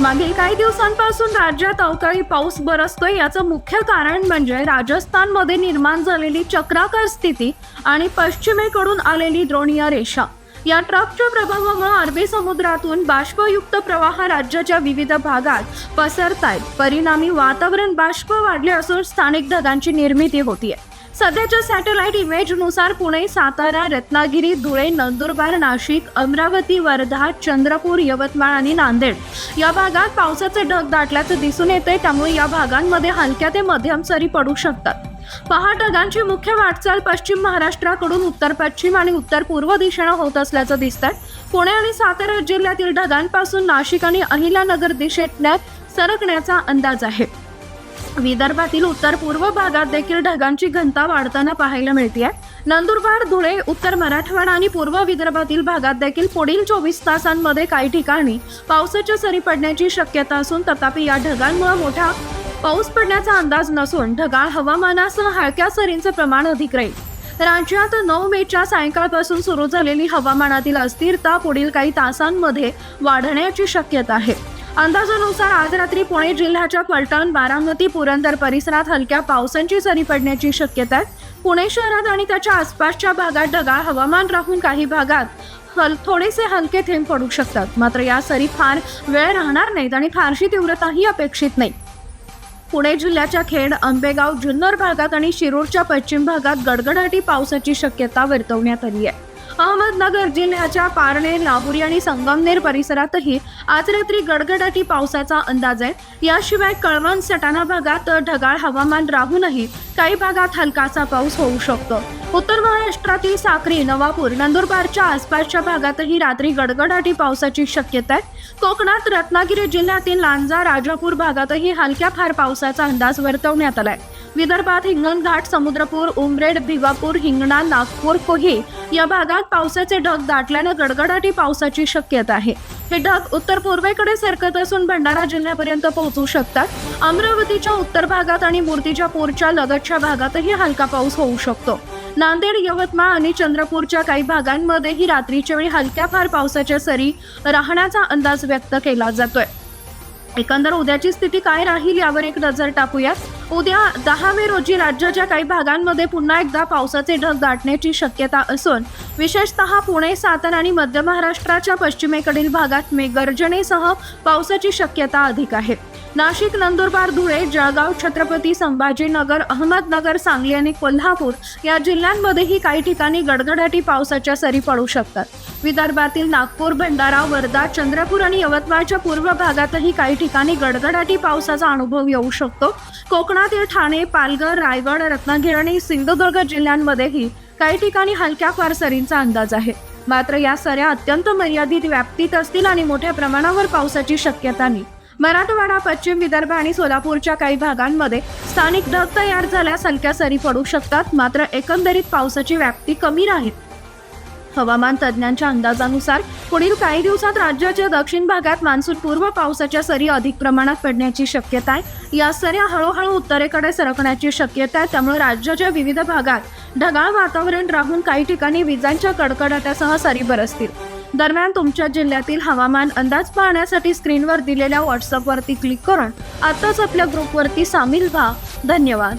मागील काही दिवसांपासून राज्यात अवकाळी पाऊस बरसतोय याचं मुख्य कारण म्हणजे राजस्थानमध्ये निर्माण झालेली चक्राकार स्थिती आणि पश्चिमेकडून आलेली द्रोणीय रेषा. या ट्रकच्या प्रभावामुळे अरबी समुद्रातून बाष्पयुक्त प्रवाह राज्याच्या विविध भागात पसरतायत. परिणामी वातावरण बाष्प वाढले असून स्थानिक ढगांची निर्मिती होतीये. सध्याच्या सॅटेलाइट इमेजनुसार पुणे सातारा रत्नागिरी धुळे नंदुरबार नाशिक अमरावती वर्धा चंद्रपूर यवतमाळ आणि नांदेड या भागात पावसाचे ढग दाटल्याचं दिसून येते त्यामुळे या भागांमध्ये हलक्या ते मध्यम सरी पडू शकतात. पहा ढगांची मुख्य वाटचाल पश्चिम महाराष्ट्राकडून उत्तर पश्चिम आणि उत्तर पूर्व दिशेनं होत असल्याचं दिसतंय. पुणे आणि सातारा जिल्ह्यातील ढगांपासून नाशिक आणि अहिल्यानगर दिशेत सरकण्याचा अंदाज आहे. विदर्भातील उत्तर पूर्व भागात देखील ढगांची घनता वाढताना पाहायला मिळते नंदुरबार धुळे उत्तर मराठवाडा आणि पूर्व विदर्भातील भागात देखील पुढील चोवीस तासांमध्ये काही ठिकाणी पावसाच्या सरी पडण्याची शक्यता असून तथापि या ढगांमुळे मोठा पाऊस पडण्याचा अंदाज नसून ढगाळ हवामानासह हलक्या सरींचं प्रमाण अधिक राहील. राज्यात नऊ मेच्या सायंकाळपासून सुरू झालेली हवामानातील अस्थिरता पुढील काही तासांमध्ये वाढण्याची शक्यता आहे. अंदाजानुसार आज रात्री पुणे जिल्ह्याच्या फलटण बारामती पुरंदर परिसरात हलक्या पावसांची सरी पडण्याची शक्यता आहे. पुणे शहरात आणि त्याच्या आसपासच्या भागात ढगाळ हवामान राहून काही भागात हल थोडेसे हलके थेंब पडू शकतात. मात्र या सरी फार वेळ राहणार नाहीत आणि फारशी तीव्रताही अपेक्षित नाही. पुणे जिल्ह्याच्या खेड आंबेगाव जुन्नर भागात आणि शिरूरच्या पश्चिम भागात गडगडाटी पावसाची शक्यता वर्तवण्यात आली आहे. अहमदनगर जिल्ह्याच्या पारनेर लाहुरी आणि संगमनेर परिसरातही आज रात्री गडगडाटी पावसाचा अंदाज आहे. याशिवाय कळवण सटाणा भागात ढगाळ हवामान राहूनही काही भागात हलकासा पाऊस होऊ शकतो. उत्तर महाराष्ट्रातील साक्री नवापूर नंदुरबारच्या आसपासच्या भागातही रात्री गडगडाटी पावसाची शक्यता आहे. कोकणात रत्नागिरी जिल्ह्यातील लांजा राजापूर भागातही हलक्या फार पावसाचा अंदाज वर्तवण्यात आलाय. विदर्भात हिंगणघाट समुद्रपूर उमरेड भिवापूर हिंगणा नागपूर कोही या भागात पावसाचे ढग दाटल्यानं गडगडाटी पावसाची शक्यता आहे. हे ढग उत्तर पूर्वेकडे सरकत असून भंडारा जिल्ह्यापर्यंत पोहोचू शकतात. अमरावतीच्या उत्तर भागात आणि मूर्तीच्या पूरच्या लगतच्या भागातही हलका पाऊस होऊ शकतो. नांदेड यवतमाळ आणि चंद्रपूरच्या काही भागांमध्येही रात्रीच्या वेळी हलक्या फार पावसाच्या सरी राहण्याचा अंदाज व्यक्त केला जातोय. एकंदर उद्याची स्थिती काय राहील यावर एक नजर टाकूया उद्या दहा मे रोजी राज्याच्या काही भागांमध्ये पुन्हा एकदा पावसाचे ढग दाटण्याची शक्यता असून विशेषतः पुणे सातारा आणि मध्य महाराष्ट्राच्या पश्चिमेकडील भागात मेघगर्जनेसह पावसाची शक्यता अधिक आहे. नाशिक नंदुरबार धुळे जळगाव छत्रपती संभाजीनगर अहमदनगर सांगली आणि कोल्हापूर या जिल्ह्यांमध्येही काही ठिकाणी गडगडाटी पावसाच्या सरी पडू शकतात. विदर्भातील नागपूर भंडारा वर्धा चंद्रपूर आणि यवतमाळच्या पूर्व भागातही काही ठिकाणी गडगडाटी पावसाचा अनुभव येऊ शकतो. कोकणातील ठाणे पालघर रायगड रत्नागिरी आणि सिंधुदुर्ग जिल्ह्यांमध्येही काही ठिकाणी हलक्या फार सरींचा अंदाज आहे. मात्र या सऱ्या अत्यंत मर्यादित व्याप्तीत असतील आणि मोठ्या प्रमाणावर पावसाची शक्यता नाही. मराठवाडा पश्चिम विदर्भ आणि सोलापूरच्या काही भागांमध्ये स्थानिक ढग तयार झाल्यास हलक्या सरी पडू शकतात. मात्र एकंदरीत पावसाची व्याप्ती कमी राहील. हवामान तज्ज्ञांच्या अंदाजानुसार पुढील काही दिवसात राज्याच्या दक्षिण भागात मान्सून पूर्व पावसाच्या सरी अधिक प्रमाणात पडण्याची शक्यता आहे. या सऱ्या हळूहळू उत्तरेकडे सरकण्याची शक्यता आहे. त्यामुळे राज्याच्या विविध भागात ढगाळ वातावरण राहून काही ठिकाणी विजांच्या कडकडाटासह सरी बरसतील. दरम्यान तुमच्या जिल्ह्यातील हवामान अंदाज पाहण्यासाठी स्क्रीनवर दिलेल्या व्हॉट्सअपवरती क्लिक करून आताच आपल्या ग्रुपवरती सामील व्हा. धन्यवाद.